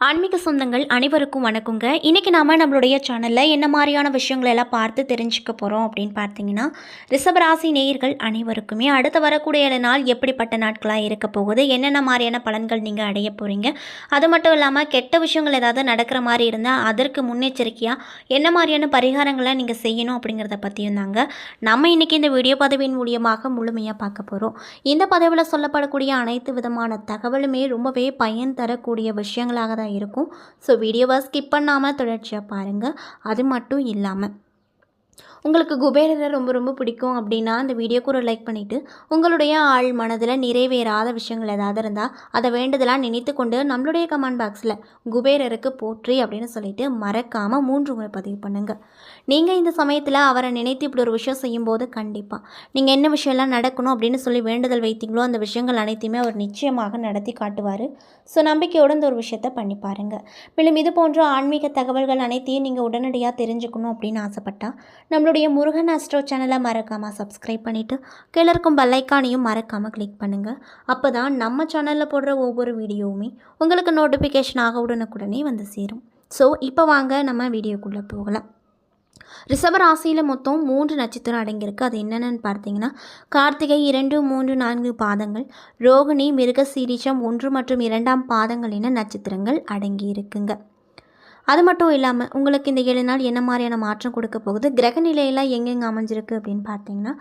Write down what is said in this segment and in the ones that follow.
ஆன்மீக சொந்தங்கள் அனைவருக்கும் வணக்கங்க. இன்றைக்கி நாம் நம்மளுடைய சேனலில் என்ன மாதிரியான விஷயங்களை எல்லாம் பார்த்து தெரிஞ்சுக்க போகிறோம் அப்படின்னு பார்த்தீங்கன்னா ரிஷபராசி நேயர்கள் அனைவருக்குமே அடுத்து வரக்கூடிய நாள் எப்படிப்பட்ட நாட்களாக இருக்க போகுது என்னென்ன மாதிரியான பலன்கள் நீங்கள் அடைய போகிறீங்க அது மட்டும் இல்லாமல் கெட்ட விஷயங்கள் ஏதாவது நடக்கிற மாதிரி இருந்தால் அதற்கு முன்னெச்சரிக்கையாக என்ன மாதிரியான பரிகாரங்களை நீங்கள் செய்யணும் அப்படிங்கிறத பற்றியும் தாங்க. நம்ம இன்றைக்கி இந்த வீடியோ பதவியின் மூலியமாக முழுமையாக பார்க்க போகிறோம் இந்த பதவியில் சொல்லப்படக்கூடிய அனைத்து விதமான தகவலுமே ரொம்பவே பயன் தரக்கூடிய விஷயங்களாக தான் இருக்கும். ஸோ வீடியோவை ஸ்கிப் பண்ணாமல் தொடர்ச்சியாக பாருங்கள் அது மட்டும் இல்லாமல் உங்களுக்கு குபேரரை ரொம்ப ரொம்ப பிடிக்கும் அப்படின்னா அந்த வீடியோக்கு ஒரு லைக் பண்ணிவிட்டு உங்களுடைய ஆள் மனதில் நிறைவேறாத விஷயங்கள் ஏதாவது இருந்தால் அதை வேண்டுதலாக நினைத்து கொண்டு நம்மளுடைய கமெண்ட் பாக்ஸில் குபேரருக்கு போற்றி அப்படின்னு சொல்லிட்டு மறக்காமல் மூன்று முறை பதிவு பண்ணுங்கள் நீங்கள் இந்த சமயத்தில் அவரை நினைத்து இப்படி ஒரு விஷயம் செய்யும்போது கண்டிப்பாக நீங்கள் என்ன விஷயம்லாம் நடக்கணும் அப்படின்னு சொல்லி வேண்டுதல் வைத்தீங்களோ அந்த விஷயங்கள் அனைத்தையுமே அவர் நிச்சயமாக நடத்தி காட்டுவார். ஸோ நம்பிக்கையோடு இந்த ஒரு விஷயத்தை பண்ணி பாருங்கள் மேலும் இது போன்ற ஆன்மீக தகவல்கள் அனைத்தையும் நீங்கள் உடனடியாக தெரிஞ்சுக்கணும் அப்படின்னு ஆசைப்பட்டால் நம்மளுடைய முருகன் அஸ்ட்ரோ சேனலை மறக்காமல் சப்ஸ்கிரைப் பண்ணிவிட்டு கீழே இருக்கும் பெல்லைக்கானையும் மறக்காமல் கிளிக் பண்ணுங்கள் அப்போ தான் நம்ம சேனலில் போடுற ஒவ்வொரு வீடியோவுமே உங்களுக்கு நோட்டிஃபிகேஷன் ஆக உடனுக்குடனே வந்து சேரும். ஸோ இப்போ வாங்க நம்ம வீடியோக்குள்ளே போகலாம். ரிஷப ராசியில் மொத்தம் மூன்று நட்சத்திரம் அடங்கியிருக்கு. அது என்னென்னு பார்த்தீங்கன்னா கார்த்திகை இரண்டு மூன்று நான்கு பாதங்கள் ரோகிணி மிருகசீரிஷம் ஒன்று மற்றும் இரண்டாம் பாதங்கள் என நட்சத்திரங்கள் அடங்கியிருக்குங்க. அது மட்டும் இல்லாமல் உங்களுக்கு இந்த ஏழு நாள் என்ன மாதிரியான மாற்றம் கொடுக்க போகுது? கிரக நிலையெல்லாம் எங்கெங்கே அமைஞ்சிருக்கு அப்படின்னு பார்த்தீங்கன்னா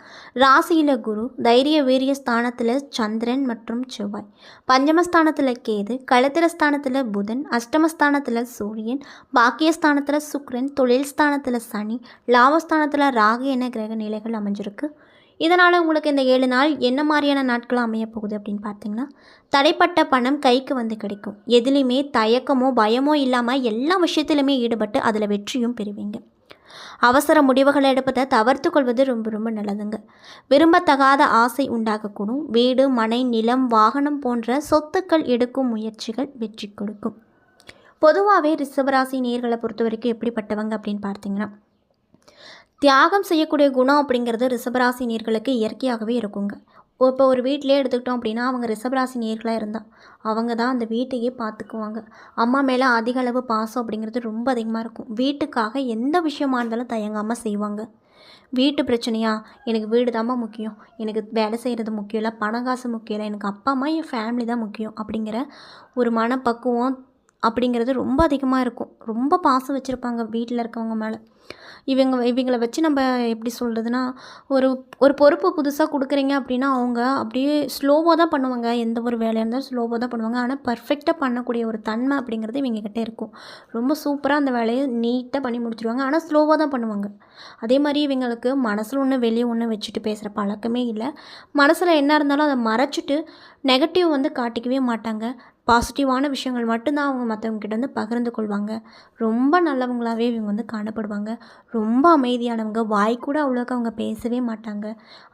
ராசியில் குரு தைரிய வீரிய ஸ்தானத்தில் சந்திரன் மற்றும் செவ்வாய். பஞ்சமஸ்தானத்தில் கேது களத்திர ஸ்தானத்தில் புதன் அஷ்டமஸ்தானத்தில் சூரியன் பாக்கியஸ்தானத்தில் சுக்ரன் தொழில் ஸ்தானத்தில் சனி லாபஸ்தானத்தில் ராகு என கிரக நிலைகள் அமைஞ்சிருக்கு. இதனால் உங்களுக்கு இந்த ஏழு நாள் என்ன மாதிரியான நாட்கள் அமைய போகுது அப்படின்னு பார்த்தீங்கன்னா தடைப்பட்ட பணம் கைக்கு வந்து கிடைக்கும். எதுலேயுமே தயக்கமோ பயமோ இல்லாமல் எல்லா விஷயத்திலுமே ஈடுபட்டு அதில் வெற்றியும் பெறுவீங்க. அவசர முடிவுகளை எடுப்பதை தவிர்த்து கொள்வது ரொம்ப ரொம்ப நல்லதுங்க. விரும்பத்தகாத ஆசை உண்டாகக்கூடும். வீடு மனை நிலம் வாகனம் போன்ற சொத்துக்கள் எடுக்கும் முயற்சிகள் வெற்றி கொடுக்கும். பொதுவாகவே ரிஷபராசி நேர்களை பொறுத்த வரைக்கும் எப்படிப்பட்டவங்க அப்படின்னு பார்த்தீங்கன்னா தியாகம் செய்யக்கூடிய குணம் அப்படிங்கிறது ரிஷபராசி நேர்களுக்கு இயற்கையாகவே இருக்குங்க. இப்போ ஒரு வீட்டிலே எடுத்துக்கிட்டோம் அப்படின்னா அவங்க ரிஷபராசி நேர்களாக இருந்தால் அவங்க தான் அந்த வீட்டையே பார்த்துக்குவாங்க. அம்மா மேலே அதிக அளவு பாசம் அப்படிங்கிறது ரொம்ப அதிகமாக இருக்கும். வீட்டுக்காக எந்த விஷயமா இருந்தாலும் தயங்காமல் செய்வாங்க. வீட்டு பிரச்சனையா? எனக்கு வீடு தாம்மா முக்கியம். எனக்கு வேலை செய்கிறது முக்கியம் இல்லை பணம் காசு முக்கியம் இல்லை எனக்கு அப்பா அம்மா என் ஃபேமிலி தான் முக்கியம் அப்படிங்கிற ஒரு மனப்பக்குவம் அப்படிங்கிறது ரொம்ப அதிகமாக இருக்கும். ரொம்ப பாசம் வச்சுருப்பாங்க வீட்டில் இருக்கவங்க மேலே. இவங்க இவங்கள வச்சு நம்ம எப்படி சொல்கிறதுனா ஒரு ஒரு பொறுப்பு புதுசாக கொடுக்குறீங்க அப்படின்னா அவங்க அப்படியே ஸ்லோவாக தான் பண்ணுவாங்க. எந்த ஒரு வேலையாக இருந்தாலும் ஸ்லோவாக தான் பண்ணுவாங்க. ஆனால் பர்ஃபெக்டாக பண்ணக்கூடிய ஒரு தன்மை அப்படிங்கிறது இவங்ககிட்ட இருக்கும். ரொம்ப சூப்பராக அந்த வேலையை நீட்டாக பண்ணி முடிச்சிருவாங்க. ஆனால் ஸ்லோவாக தான் பண்ணுவாங்க. அதே மாதிரி இவங்களுக்கு மனசில் ஒன்று வெளியே ஒன்று வச்சுட்டு பேசுகிற பழக்கமே இல்லை. மனசில் என்ன இருந்தாலும் அதை மறைச்சிட்டு நெகட்டிவ் வந்து காட்டிக்கவே மாட்டாங்க. பாசிட்டிவான விஷயங்கள் மட்டும்தான் அவங்க மற்றவங்க கிட்ட வந்து பகிர்ந்து கொள்வாங்க. ரொம்ப நல்லவங்களாகவே இவங்க வந்து காணப்படுவாங்க. ரொம்ப அமைதியானவங்க. வாய் கூட அவ்வளோக்கு அவங்க பேசவே மாட்டாங்க.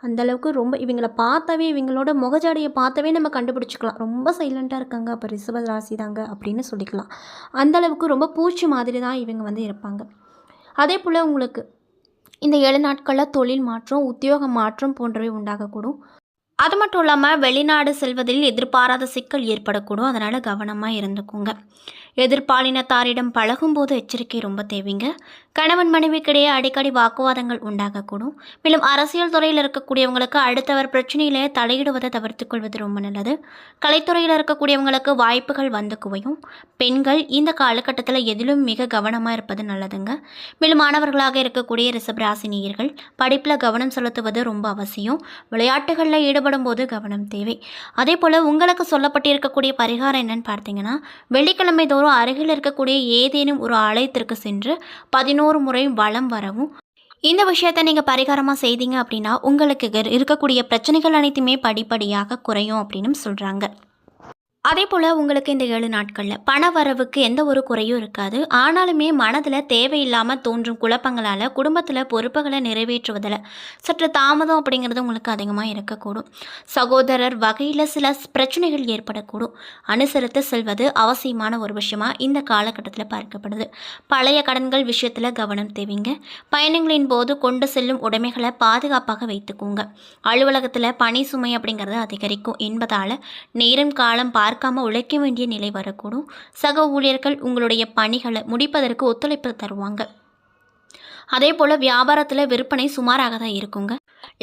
அந்தளவுக்கு ரொம்ப இவங்கள பார்த்தாவே இவங்களோட முகஜாடையை பார்த்தாவே நம்ம கண்டுபிடிச்சிக்கலாம். ரொம்ப சைலண்ட்டாக இருக்காங்க. அப்போ ரிஷப ராசி தாங்க அப்படின்னு சொல்லிக்கலாம். அந்தளவுக்கு ரொம்ப பூச்சி மாதிரி தான் இவங்க வந்து இருப்பாங்க. அதே போல் உங்களுக்கு இந்த ஏழு நாட்களில் தொழில் மாற்றம் உத்தியோக மாற்றம் போன்றவை உண்டாகக்கூடும். அது மட்டும் இல்லாமல் வெளிநாடு செல்வதில் எதிர்பாராத சிக்கல் ஏற்படக்கூடும். அதனால் கவனமாக இருந்துக்கோங்க. எதிர்பாலினத்தாரிடம் பழகும்போது எச்சரிக்கை ரொம்ப தேவைங்க. கணவன் மனைவிக்கிடையே அடிக்கடி வாக்குவாதங்கள் உண்டாகக்கூடும். மேலும் அரசியல் துறையில் இருக்கக்கூடியவங்களுக்கு அடுத்தவர் பிரச்சனையிலே தலையிடுவதை தவிர்த்து கொள்வது ரொம்ப நல்லது. கலைத்துறையில் இருக்கக்கூடியவங்களுக்கு வாய்ப்புகள் வந்து குவையும். பெண்கள் இந்த காலகட்டத்தில் எதிலும் மிக கவனமாக இருப்பது நல்லதுங்க. மேலும் மாணவர்களாக இருக்கக்கூடிய ரிசபராசினியர்கள் படிப்பில் கவனம் செலுத்துவது ரொம்ப அவசியம். விளையாட்டுகளில் ஈடுபடும் போது கவனம் தேவை. அதே போல் உங்களுக்கு சொல்லப்பட்டிருக்கக்கூடிய பரிகாரம் என்னன்னு பார்த்தீங்கன்னா வெள்ளிக்கிழமை தோறும் அருகில் இருக்கக்கூடிய ஏதேனும் ஒரு ஆலயத்திற்கு சென்று பதினோரு முறை வலம் வரவும். இந்த விஷயத்தை நீங்கள் பரிகாரமாக செய்தீங்க அப்படின்னா உங்களுக்கு இருக்கக்கூடிய பிரச்சனைகள் அனைத்துமே படிப்படியாக குறையும் அப்படின்னு சொல்கிறாங்க அதே போல் உங்களுக்கு இந்த ஏழு நாட்களில் பண வரவுக்கு எந்த ஒரு குறையும் இருக்காது. ஆனாலுமே மனதில் தேவையில்லாமல் தோன்றும் குழப்பங்களால் குடும்பத்தில் பொறுப்புகளை நிறைவேற்றுவதில் சற்று தாமதம் அப்படிங்கிறது உங்களுக்கு அதிகமாக இருக்கக்கூடும். சகோதரர் வகையில் சில பிரச்சனைகள் ஏற்படக்கூடும். அனுசரித்து செல்வது அவசியமான ஒரு விஷயமாக இந்த காலகட்டத்தில் பார்க்கப்படுது. பழைய கடன்கள் விஷயத்தில் கவனம் தேவைங்க. பயணங்களின் போது கொண்டு செல்லும் உடைமைகளை பாதுகாப்பாக வைத்துக்கோங்க. அலுவலகத்தில் பணி சுமை அப்படிங்கிறது அதிகரிக்கும். என்பதால் நேரம் காலம் பார்க்க பார்க்காம உழைக்க வேண்டிய நிலை வரக்கூடும். சக ஊழியர்கள் உங்களுடைய பணிகளை முடிப்பதற்கு ஒத்துழைப்பு தருவாங்க. அதே போல் வியாபாரத்தில் விற்பனை சுமாராக தான் இருக்குங்க.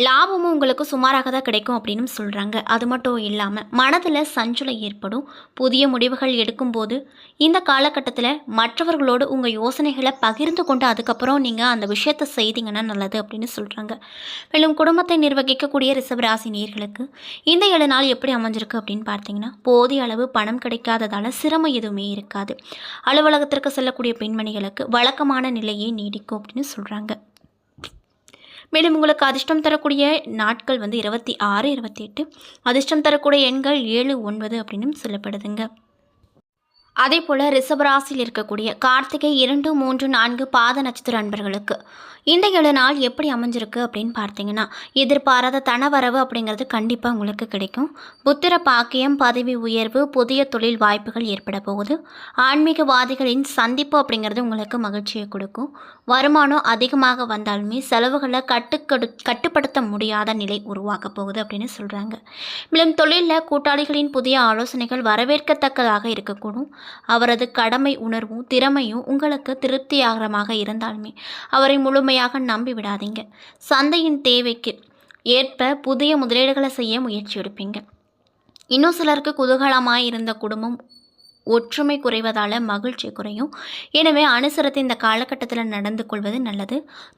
லாபமும் உங்களுக்கு சுமாராக தான் கிடைக்கும் அப்படின்னு சொல்கிறாங்க அது மட்டும் இல்லாமல் மனதில் சஞ்சலம் ஏற்படும். புதிய முடிவுகள் எடுக்கும்போது இந்த காலகட்டத்தில் மற்றவர்களோடு உங்கள் யோசனைகளை பகிர்ந்து கொண்டு அதுக்கப்புறம் நீங்கள் அந்த விஷயத்தை செய்தீங்கன்னா நல்லது அப்படின்னு சொல்கிறாங்க மேலும் குடும்பத்தை நிர்வகிக்கக்கூடிய ரிசவராசி நேர்களுக்கு இந்த ஏழு நாள் எப்படி அமைஞ்சிருக்கு அப்படின்னு பார்த்தீங்கன்னா போதிய அளவு பணம் கிடைக்காததால் சிரமம் எதுவுமே இருக்காது. அலுவலகத்திற்கு செல்லக்கூடிய பெண்மணிகளுக்கு வழக்கமான நிலையே நீடிக்கும் அப்படின்னு சொல்கிறாங்க மேலும் உங்களுக்கு அதிர்ஷ்டம் தரக்கூடிய நாட்கள் வந்து இருபத்தி ஆறு இருபத்தி எட்டு. அதிர்ஷ்டம் தரக்கூடிய எண்கள் ஏழு ஒன்பது அப்படின்னு சொல்லப்படுதுங்க. அதே போல் ரிஷபராசியில் இருக்கக்கூடிய கார்த்திகை இரண்டு மூன்று நான்கு பாத நட்சத்திர அன்பர்களுக்கு இந்த ஏழு நாள் எப்படி அமைஞ்சிருக்கு அப்படின்னு பார்த்தீங்கன்னா எதிர்பாராத தனவரவு அப்படிங்கிறது கண்டிப்பாக உங்களுக்கு கிடைக்கும். புத்திர பாக்கியம் பதவி உயர்வு புதிய தொழில் வாய்ப்புகள் ஏற்பட போகுது. ஆன்மீகவாதிகளின் சந்திப்பு அப்படிங்கிறது உங்களுக்கு மகிழ்ச்சியை கொடுக்கும். வருமானம் அதிகமாக வந்தாலுமே செலவுகளை கட்டுக்கடு கட்டுப்படுத்த முடியாத நிலை உருவாக்கப் போகுது அப்படின்னு சொல்கிறாங்க மேலும் தொழிலில் கூட்டாளிகளின் புதிய ஆலோசனைகள் வரவேற்கத்தக்கதாக இருக்கக்கூடும். அவரது கடமை உணர்வும் திறமையும் உங்களுக்கு திருப்தியாகரமாக இருந்தாலுமே அவரை முழுமையாக நம்பி விடாதீங்க சந்தையின் தேவைக்கு ஏற்ப புதிய முதலீடுகளை செய்ய முயற்சி எடுப்பீங்க. இன்னும் சிலருக்கு குதூகலமாக இருந்த குடும்பம் ஒற்றுமை குறைவதால் மகிழ்ச்சி குறையும். எனவே அனுசரித்து இந்த காலகட்டத்தில் நடந்து கொள்வது நல்லது.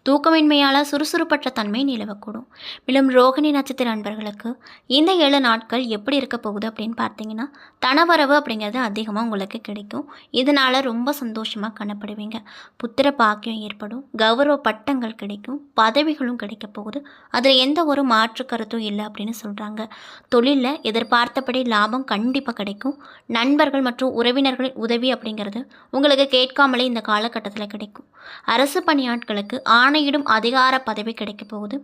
தூக்கமின்மையால் சுறுசுறுப்பற்ற தன்மை நிலவக்கூடும். மேலும் ரோகிணி நட்சத்திர அன்பர்களுக்கு இந்த ஏழு நாட்கள் எப்படி இருக்க போகுது அப்படின்னு பார்த்தீங்கன்னா தனவரவு அப்படிங்கிறது அதிகமாக உங்களுக்கு கிடைக்கும். இதனால் ரொம்ப சந்தோஷமாக காணப்படுவீங்க புத்திர பாக்கியம் ஏற்படும். கௌரவ பட்டங்கள் கிடைக்கும். பதவிகளும் கிடைக்க போகுது. அதில் எந்த ஒரு மாற்று கருத்தும் இல்லை அப்படின்னு சொல்கிறாங்க தொழிலில் எதிர்பார்த்தபடி லாபம் கண்டிப்பாக கிடைக்கும். நண்பர்கள் மற்றும் உறவினர்களின் உதவி அப்படிங்கிறது உங்களுக்கு கேட்காமலே இந்த காலகட்டத்தில் கிடைக்கும். அரசு பணியாட்களுக்கு ஆணையிடும் அதிகார பதவி கிடைக்க போகுது.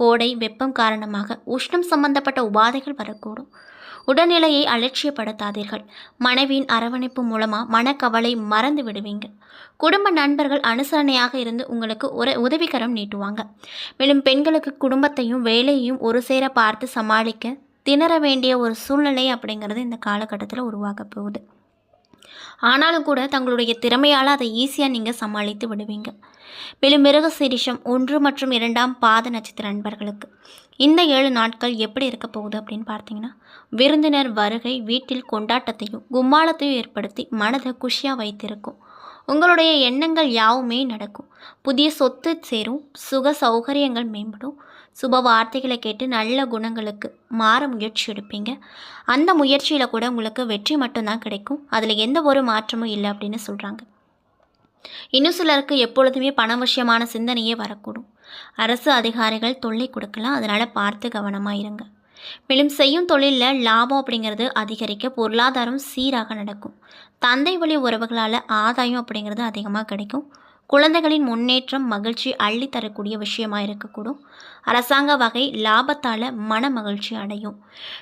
கோடை வெப்பம் காரணமாக உஷ்ணம் சம்பந்தப்பட்ட உபாதைகள் வரக்கூடும். உடல்நிலையை அலட்சியப்படுத்தாதீர்கள். மனைவியின் அரவணைப்பு மூலமாக மனக்கவலை மறந்து விடுவீங்க. குடும்ப நண்பர்கள் அனுசரணையாக இருந்து உங்களுக்கு ஒரு உதவிகரம் நீட்டுவாங்க. மேலும் பெண்களுக்கு குடும்பத்தையும் வேலையையும் ஒரு சேர பார்த்து சமாளிக்க திணற வேண்டிய ஒரு சூழ்நிலை அப்படிங்கிறது இந்த காலகட்டத்தில் உருவாக போகுது. ஆனாலும் கூட தங்களுடைய திறமையால் அதை ஈஸியாக நீங்கள் சமாளித்து விடுவீங்க. மேலும் மிருக சிரிஷம் ஒன்று மற்றும் இரண்டாம் பாத நட்சத்திர நண்பர்களுக்கு இந்த ஏழு நாட்கள் எப்படி இருக்க போகுது அப்படின்னு பார்த்தீங்கன்னா விருந்தினர் வருகை வீட்டில் கொண்டாட்டத்தையும் கும்மாளத்தையும் ஏற்படுத்தி மனதை குஷியாக வைத்திருக்கும். உங்களுடைய எண்ணங்கள் யாவுமே நடக்கும். புதிய சொத்து சேரும். சுக சௌகரியங்கள் மேம்படும். சுப வார்த்தைகளை கேட்டு நல்ல குணங்களுக்கு மாற முயற்சி எடுப்பீங்க. அந்த முயற்சியில் கூட உங்களுக்கு வெற்றி மட்டும்தான் கிடைக்கும். அதில் எந்த ஒரு மாற்றமும் இல்லை அப்படின்னு சொல்கிறாங்க இன்னும் சிலருக்கு எப்பொழுதுமே பண விஷயமான சிந்தனையே வரக்கூடும். அரசு அதிகாரிகள் தொல்லை கொடுக்கலாம். அதனால் பார்த்து கவனமாக இருங்க. மேலும் செய்யும் தொழிலில் லாபம் அப்படிங்கிறது அதிகரிக்க பொருளாதாரம் சீராக நடக்கும். தந்தை வழி உறவுகளால் ஆதாயம் அப்படிங்கிறது அதிகமாக கிடைக்கும். குழந்தைகளின் முன்னேற்றம் மகிழ்ச்சி அள்ளி தரக்கூடிய விஷயமாக இருக்கக்கூடும் அரசாங்க வகை லாபத்தால் மன மகிழ்ச்சி அடையும்.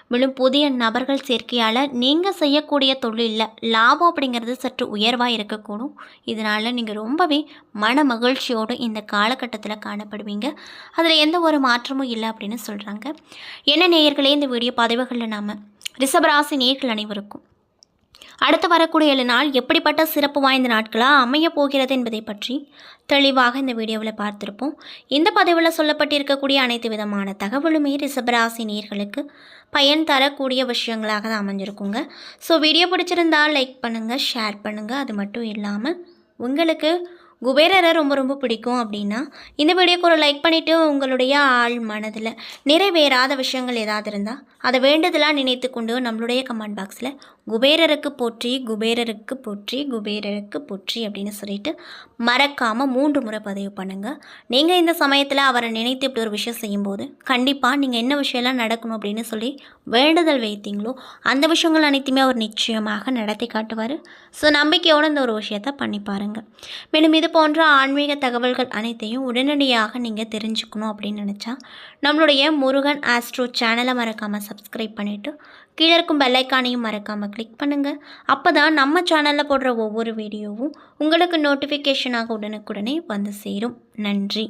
மேலும் புதிய நபர்கள் சேர்க்கையால் நீங்கள் செய்யக்கூடிய தொழிலில் லாபம் அப்படிங்கிறது சற்று உயர்வாக இருக்கக்கூடும். இதனால் நீங்கள் ரொம்பவே மன மகிழ்ச்சியோடு இந்த காலகட்டத்தில் காணப்படுவீங்க. அதில் எந்த ஒரு மாற்றமும் இல்லை அப்படின்னு சொல்கிறாங்க என்ன நேயர்களே இந்த வீடியோ பதிவுகளில் நாம் ரிஷபராசி நேர்கள் அனைவருக்கும் அடுத்து வரக்கூடிய ஏழு நாள் எப்படிப்பட்ட சிறப்பு வாய்ந்த நாட்களாக அமைய போகிறது என்பதை பற்றி தெளிவாக இந்த வீடியோவில் பார்த்துருப்போம். இந்த பதிவில் சொல்லப்பட்டிருக்கக்கூடிய அனைத்து விதமான தகவலுமே ரிசபராசி நேர்களுக்கு பயன் தரக்கூடிய விஷயங்களாக தான் அமைஞ்சிருக்குங்க. ஸோ வீடியோ பிடிச்சிருந்தால் லைக் பண்ணுங்கள் ஷேர் பண்ணுங்கள் அது மட்டும் இல்லாமல் உங்களுக்கு குபேரரை ரொம்ப ரொம்ப பிடிக்கும் அப்படின்னா இந்த வீடியோக்கு ஒரு லைக் பண்ணிவிட்டு உங்களுடைய ஆள் மனதில் நிறைவேறாத விஷயங்கள் ஏதாவது இருந்தால் அதை வேண்டுதலாக நினைத்து கொண்டு நம்மளுடைய கமெண்ட் பாக்ஸில் குபேரருக்கு போற்றி குபேரருக்கு போற்றி குபேரருக்கு போற்றி அப்படின்னு சொல்லிட்டு மறக்காமல் மூன்று முறை பதிவு பண்ணுங்கள் நீங்கள் இந்த சமயத்தில் அவரை நினைத்து இப்படி ஒரு விஷயம் செய்யும்போது கண்டிப்பாக நீங்கள் என்ன விஷயம்லாம் நடக்கணும் அப்படின்னு சொல்லி வேண்டுதல் வைத்தீங்களோ அந்த விஷயங்கள் அனைத்துமே அவர் நிச்சயமாக நடத்தி காட்டுவார். ஸோ நம்பிக்கையோடு இந்த ஒரு விஷயத்தை பண்ணி பாருங்கள் மேலும் இது இது போன்ற ஆன்மீக தகவல்கள் அனைத்தையும் உடனடியாக நீங்கள் தெரிஞ்சுக்கணும் அப்படின்னு நினச்சா நம்மளுடைய முருகன் ஆஸ்ட்ரோ சேனலை மறக்காமல் சப்ஸ்கிரைப் பண்ணிவிட்டு கீழே இருக்கும் பெல்லைக்கானையும் மறக்காமல் கிளிக் பண்ணுங்கள் அப்போ தான் நம்ம சேனலில் போடுற ஒவ்வொரு வீடியோவும் உங்களுக்கு நோட்டிஃபிகேஷனாக உடனுக்குடனே வந்து சேரும். நன்றி.